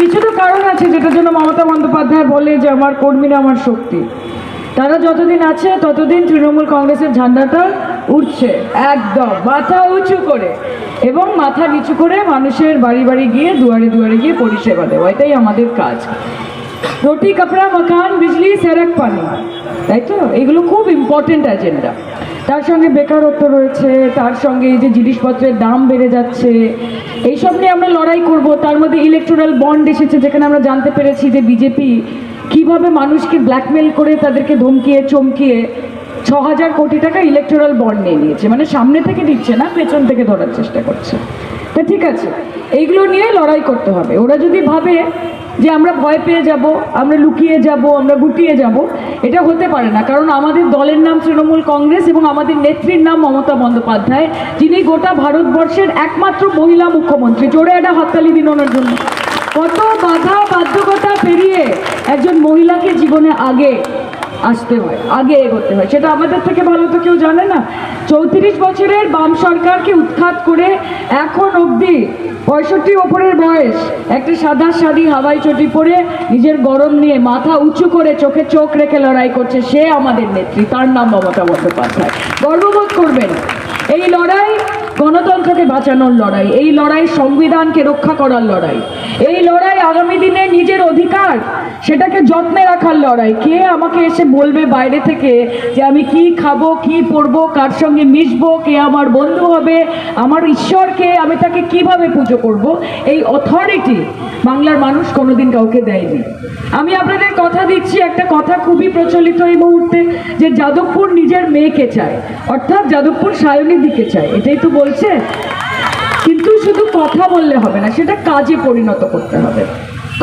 কিছু তো কারণ আছে যেটার জন্য মমতা বন্দ্যোপাধ্যায় বলে যে আমার কর্মীরা আমার শক্তি। তারা যতদিন আছে, ততদিন তৃণমূল কংগ্রেসের ঝান্ডাটা উঠছে একদম, মাথা উঁচু করে। এবং মাথা নিচু করে মানুষের বাড়ি বাড়ি গিয়ে, দুয়ারে দুয়ারে গিয়ে পরিষেবা দেওয়া, এটাই আমাদের কাজ। রুটি, কাপড়া মকান বিজলি, সেরক, পানি, তাই তো? এগুলো খুব ইম্পর্টেন্ট এজেন্ডা তার সঙ্গে বেকারত্ব রয়েছে, তার সঙ্গে এই যে জিনিসপত্রের দাম বেড়ে যাচ্ছে, এইসব নিয়ে আমরা লড়াই করব। তার মধ্যে ইলেকট্রাল বন্ড এসেছে, যেখানে আমরা জানতে পেরেছি যে বিজেপি কীভাবে মানুষকে ব্ল্যাকমেল করে তাদেরকে ধমকিয়ে, চমকিয়ে ছ হাজার কোটি টাকা ইলেকট্রাল বন্ড নিয়ে নিয়েছে। মানে সামনে থেকে দিচ্ছে না, পেছন থেকে ধরার চেষ্টা করছে। তা ঠিক আছে। এইগুলো নিয়ে লড়াই করতে হবে। ওরা যদি ভাবে যে আমরা ভয় পেয়ে যাব, আমরা লুকিয়ে যাব, আমরা গুটিয়ে যাব, এটা হতে পারে না। কারণ আমাদের দলের নাম তৃণমূল কংগ্রেস এবং আমাদের নেত্রীর নাম মমতা বন্দ্যোপাধ্যায়, যিনি গোটা ভারতবর্ষের একমাত্র মহিলা মুখ্যমন্ত্রী। জোরে একটা হাততালি দিন ওনার জন্য। কত বাধা বাধ্যকতা পেরিয়ে একজন মহিলাকে জীবনে আগে আসতে হয়, আগে এগোতে হয়। সেটা আমাদের থেকে ভালো তো কেউ জানে না। চৌত্রিশ বছরের বাম সরকারকে উৎখাত করে এখন অবধি পঁয়ষট্টি ওপরের বয়স, একটা সাদা শাড়ি হাওয়াই চটি পরে নিজের গরম নিয়ে মাথা উঁচু করে চোখে চোখ রেখে লড়াই করছে সে আমাদের নেত্রী, তার নাম মমতা বন্দ্যোপাধ্যায়। গর্ববোধ করবেন, এই লড়াই গণতন্ত্রকে বাঁচানোর লড়াই, এই লড়াই সংবিধানকে রক্ষা করার লড়াই। এই লড়াই আগামী দিনে নিজের অধিকার? সেটাকে যত্নে রাখার লড়াই। কে আমাকে এসে বলবে বাইরে থেকে যে আমি কি খাব, কি পরবো, কার সঙ্গে মিশবো, কে আমার বন্ধু হবে, আমার ঈশ্বরকে আমি তাকে কীভাবে পুজো করব? এই অথরিটি বাংলার মানুষ কোনোদিন কাউকে দেয়নি। আমি আপনাদের কথা দিচ্ছি, একটা কথা খুবই প্রচলিত এই মুহূর্তে, যে যাদবপুর নিজের মেয়েকে চায়। অর্থাৎ যাদবপুর সায়নের দিকে চায়। এটাই তো বলছে। কিন্তু শুধু কথা বললে হবে না, সেটা কাজে পরিণত করতে হবে।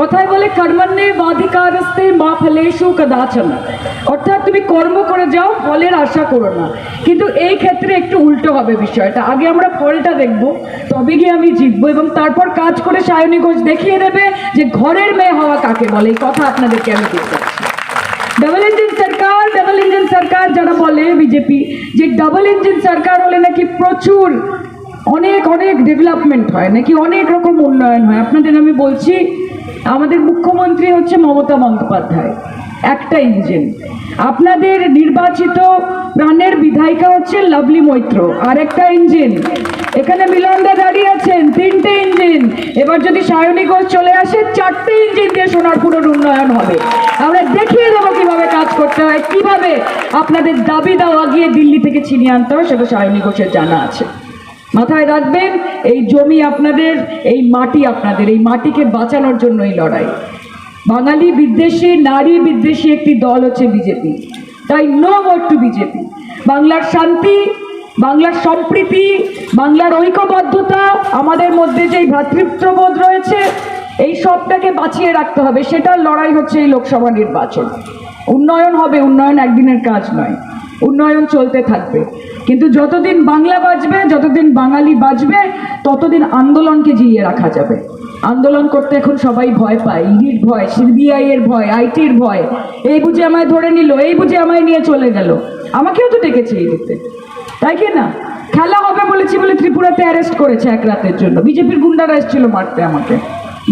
কথায় বলে কর্মণ্যে বাধিকারস্তে মা ফলেশু কদাচন। অর্থাৎ তুমি কর্ম করে যাও, ফলের আশা করো না। কিন্তু এই ক্ষেত্রে একটু উল্টো হবে বিষয়টা। আগে আমরা ফলটা দেখব, তবে গিয়ে আমি জিতবো এবং তারপর কাজ করে সায়নী ঘোষ দেখিয়ে দেবে যে ঘরের মেয়ে হওয়া কাকে বলে। এই কথা আপনাদেরকে আমি দিতে ডাবল ইঞ্জিন সরকার, ডাবল ইঞ্জিন সরকার যারা বলে বিজেপি, যে ডাবল ইঞ্জিন সরকার হলে নাকি প্রচুর, অনেক অনেক ডেভেলপমেন্ট হয়, নাকি অনেক রকম উন্নয়ন হয়। আপনাদের আমি বলছি আমাদের মুখ্যমন্ত্রী হচ্ছে মমতা বন্দ্যোপাধ্যায়, একটা ইঞ্জিন। আপনাদের নির্বাচিত প্রাণের বিধায়িকা হচ্ছে লাভলি মৈত্র আর একটা ইঞ্জিন। এখানে মিলনদা দাঁড়িয়ে আছেন, তিনটে ইঞ্জিন। এবার যদি সায়নী ঘোষ চলে আসে, চারটে ইঞ্জিন দিয়ে সোনারপুরের উন্নয়ন হবে। আমরা দেখিয়ে দেবো কীভাবে কাজ করতে হয়, কীভাবে আপনাদের দাবি দাওয়া গিয়ে দিল্লি থেকে ছিনিয়ে আনতে হয় সেটা সায়নী ঘোষের জানা আছে। মাথায় রাখবেন, এই জমি আপনাদের, এই মাটি আপনাদের, এই মাটিকে বাঁচানোর জন্য এই লড়াই। বাঙালি বিদ্বেষী, নারী বিদ্বেষী একটি দল হচ্ছে বিজেপি। তাই নো ভোট টু বিজেপি। বাংলার শান্তি, বাংলার সম্প্রীতি, বাংলার ঐক্যবদ্ধতা, আমাদের মধ্যে যেই ভ্রাতৃত্ববোধ রয়েছে, এই সবটাকে বাঁচিয়ে রাখতে হবে। সেটার লড়াই হচ্ছে এই লোকসভা নির্বাচন। উন্নয়ন হবে, উন্নয়ন একদিনের কাজ নয়। উন্নয়ন চলতে থাকবে। কিন্তু যতদিন বাংলা বাঁচবে যতদিন বাঙালি বাঁচবে ততদিন আন্দোলনকে জিইয়ে রাখা যাবে। আন্দোলন করতে এখন সবাই ভয় পায়। ইডির ভয় সিবিআই এর ভয়, আইটির ভয়। এই বুঝে আমায় ধরে নিল, এই বুঝে আমায় নিয়ে চলে গেল। আমাকেও তো ডেকেছে এই দিতে তাই কি না? খেলা হবে বলেছি বলে ত্রিপুরাতে অ্যারেস্ট করেছে এক রাতের জন্য। বিজেপির গুন্ডারা এসেছিল মারতে আমাকে।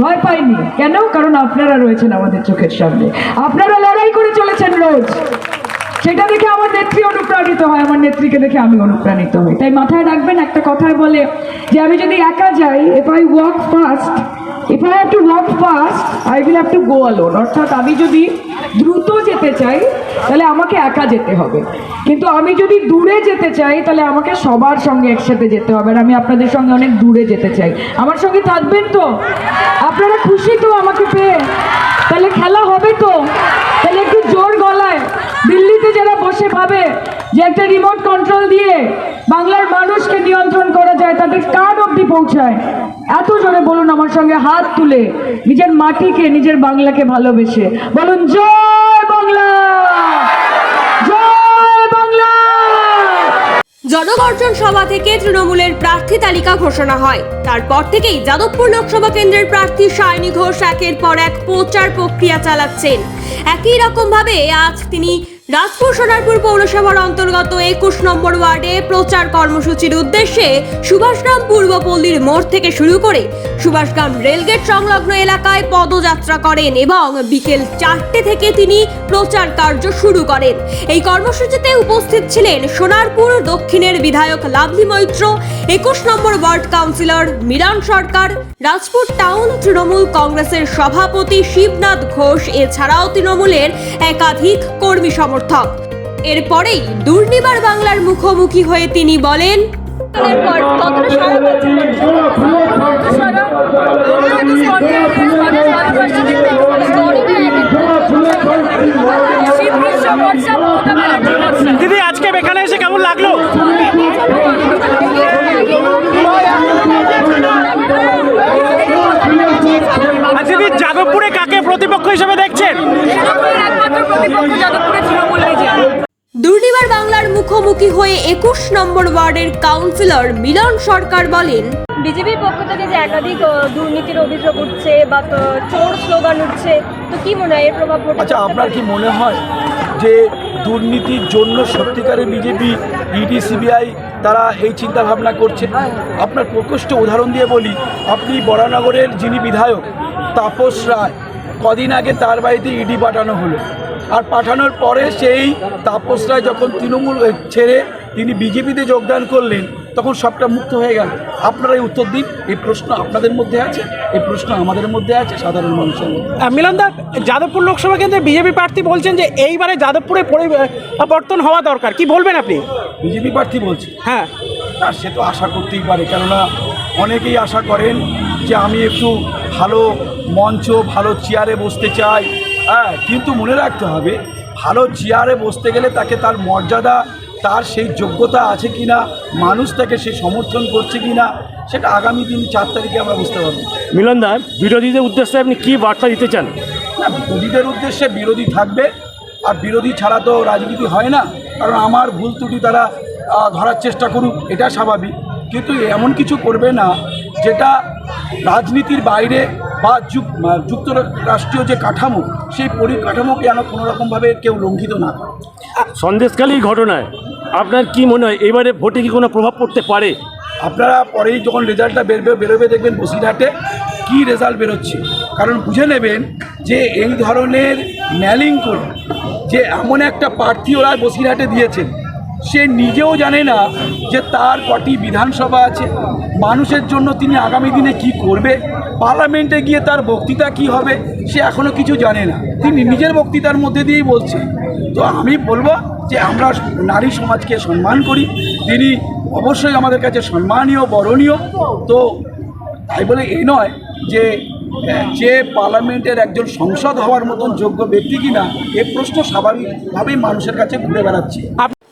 ভয় পাইনি। কেন? কারণ আপনারা রয়েছেন আমাদের চোখের সামনে। আপনারা লড়াই করে সেটা দেখে আমার নেত্রী অনুপ্রাণিত হয়, আমার নেত্রীকে দেখে আমি অনুপ্রাণিত হই। তাই মাথায় রাখবেন, একটা কথায় বলে যে আমি যদি একা যাই if I walk fast if I have to walk fast I will have to go alone অর্থাৎ আমি যদি দ্রুত যেতে চাই, তাহলে আমাকে একা যেতে হবে। কিন্তু আমি যদি দূরে যেতে চাই, তাহলে আমাকে সবার সঙ্গে একসাথে যেতে হবে। আর আমি আপনাদের সঙ্গে অনেক দূরে যেতে চাই। আমার সঙ্গে থাকবেন তো? আপনারা খুশি তো আমাকে পেয়ে? তাহলে খেলা হবে তো? তাহলে একটু জোর গলায় দিল্লিতে যারা বসে ভাবে যে একটা রিমোট কন্ট্রোল দিয়ে বাংলার মানুষকে নিয়ন্ত্রণ করা যায়, তাদের কান অব্দি পৌঁছায়। এত জোরে বলুন আমার সঙ্গে হাত তুলে, নিজের মাটিকে, নিজের বাংলাকে ভালোবেসে। বলুন, জয় বাংলা! জয় বাংলা! জনগর্জন সভা থেকে তৃণমূলের প্রার্থী তালিকা ঘোষণা হয়। তারপর থেকেই যাদবপুর লোকসভা কেন্দ্রের প্রার্থী সায়নী ঘোষ একের পর এক প্রচার প্রক্রিয়া চালাচ্ছেন। একই রকম ভাবে আজ তিনি রাজপুর সোনারপুর পৌরসভার অন্তর্গত একুশ নম্বর ওয়ার্ডে প্রচার কর্মসূচির উদ্দেশ্যে সুভাষগ্রাম পূর্বপল্লীর মোড় থেকে শুরু করে সুভাষগ্রাম রেলগেট সংলগ্ন এলাকায় পদযাত্রা করেন এবং বিকেল চারটে থেকে তিনি প্রচার কার্য শুরু করেন। এই কর্মসূচিতে উপস্থিত ছিলেন সোনারপুর দক্ষিণের বিধায়ক লাভলি মৈত্র, একুশ নম্বর ward councillor Miran Sarkar, Rajpur town Trinamool কংগ্রেসের সভাপতি শিবনাথ ঘোষ, এছাড়াও তৃণমূলের একাধিক কর্মী সমর্থক। এরপরেই দুর্নিবার বাংলার মুখোমুখি হয়ে তিনি বলেন দিদি আজকে এখানে এসে কেমন লাগল? দিদি যাদবপুরে কাকে প্রতিপক্ষ হিসেবে দেখছেন? দুর্নিবার বাংলার মুখোমুখি হয়ে একুশ নম্বর ওয়ার্ডের কাউন্সিলর মিলন সরকার বলেন বিজেপির পক্ষ থেকে যে একাধিক দুর্নীতির অভিযোগ উঠছে বা চোর স্লোগান উঠছে তো কি মনে হয় এর প্রভাব আচ্ছা আপনার কি মনে হয় যে দুর্নীতির জন্য সত্যিকারের বিজেপি ইডি সিবিআই তারা এই চিন্তা ভাবনা করছে? আপনার প্রকৃষ্ট উদাহরণ দিয়ে বলি আপনি বরানগরের যিনি বিধায়ক তাপস রায় কদিন আগে তার বাড়িতে ইডি পাঠানো হলো। আর পাঠানোর পরে সেই তাপস রায় যখন তৃণমূল ছেড়ে তিনি বিজেপিতে যোগদান করলেন তখন সবটা মুক্ত হয়ে গেল। আপনারা এই উত্তর দিন এই প্রশ্ন আপনাদের মধ্যে আছে? এই প্রশ্ন আমাদের মধ্যে আছে সাধারণ মানুষের মধ্যে? মিলন দা যাদবপুর লোকসভা কেন্দ্রে বিজেপি প্রার্থী বলছেন যে এইবারে যাদবপুরে পরিবর্তন হওয়া দরকার। কি বলবেন আপনি? বিজেপি প্রার্থী বলছি। হ্যাঁ। না সে তো আশা করতেই পারে কেননা অনেকেই আশা করেন যে আমি একটু ভালো মঞ্চ ভালো চেয়ারে বসতে চাই হ্যাঁ কিন্তু মনে রাখতে হবে ভালো চেয়ারে বসতে গেলে তাকে তার মর্যাদা তার সেই যোগ্যতা আছে কি না মানুষ তাকে সে সমর্থন করছে কি না সেটা আগামী দিন চার তারিখে আমরা বুঝতে পারব। মিলন দা বিরোধীদের উদ্দেশ্যে আপনি কি বার্তা দিতে চান? না বিরোধীদের উদ্দেশ্যে বিরোধী থাকবে আর বিরোধী ছাড়া তো রাজনীতি হয় না কারণ আমার ভুল ত্রুটি তারা ধরার চেষ্টা করুক এটা স্বাভাবিক। কিন্তু এমন কিছু করবে না যেটা রাজনীতির বাইরে বা যুক যুক্তরাষ্ট্রীয় যে কাঠামো সেই পরিকাঠামোকে যেন কোনোরকমভাবে কেউ লঙ্ঘিত না করে। সন্দেশকালী ঘটনায় আপনার কি মনে হয় এবারে ভোটে কি কোনো প্রভাব পড়তে পারে? আপনারা পরেই যখন রেজাল্টটা বেরবে বেরোবে দেখবেন বসিরহাটে কী রেজাল্ট বেরোচ্ছে। কারণ বুঝে নেবেন যে এই ধরনের ম্যালিং করে যে এমন একটা প্রার্থী ওরা বসিরহাটে দিয়েছেন সে নিজেও জানে না যে তার কটি বিধানসভা আছে। মানুষের জন্য তিনি আগামী দিনে কি করবে? পার্লামেন্টে গিয়ে তার বক্তৃতা কি হবে? সে এখনও কিছু জানে না। তিনি নিজের বক্তৃতার মধ্যে দিয়েই বলছে। তো আমি বলব যে আমরা নারী সমাজকে সম্মান করি। তিনি অবশ্যই আমাদের কাছে সম্মানীয়, বরণীয়। তো তাই বলে এই নয় যে যে পার্লামেন্টের একজন সংসদ হওয়ার মতন যোগ্য ব্যক্তি কিনা, এ প্রশ্ন স্বাভাবিকভাবেই মানুষের কাছে ঘুরে বেড়াচ্ছে।